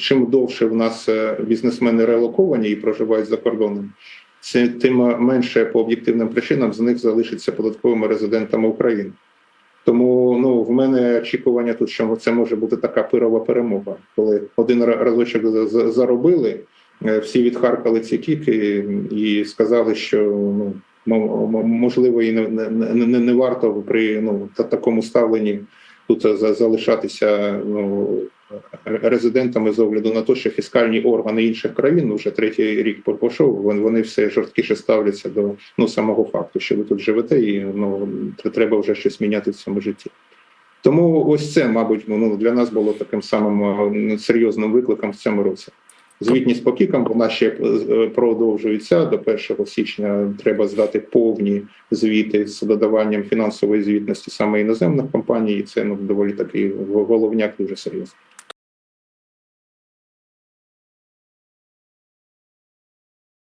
чим довше в нас е, бізнесмени релоковані і проживають за кордоном, тим менше по об'єктивним причинам з них залишиться податковими резидентами України. Тому ну в мене очікування тут, що це може бути така пирова перемога, коли один разочок за- за- заробили, е, всі відхаркали ці кіки і сказали, що ну мо- мо- можливо і не, не, не, не варто при ну такому ставленні тут залишатися ну резидентами з огляду на те, що фіскальні органи інших країн ну, вже третій рік пішов, вони, все жорсткіше ставляться до ну самого факту, що ви тут живете, і ну треба вже щось міняти в цьому житті. Тому ось це, мабуть, ну для нас було таким самим е, серйозним викликом в цьому році. Звітність по кікам вона ще е, продовжується до 1 січня. Треба здати повні звіти з додаванням фінансової звітності саме іноземних компаній. І це ну доволі такий головняк дуже серйозний.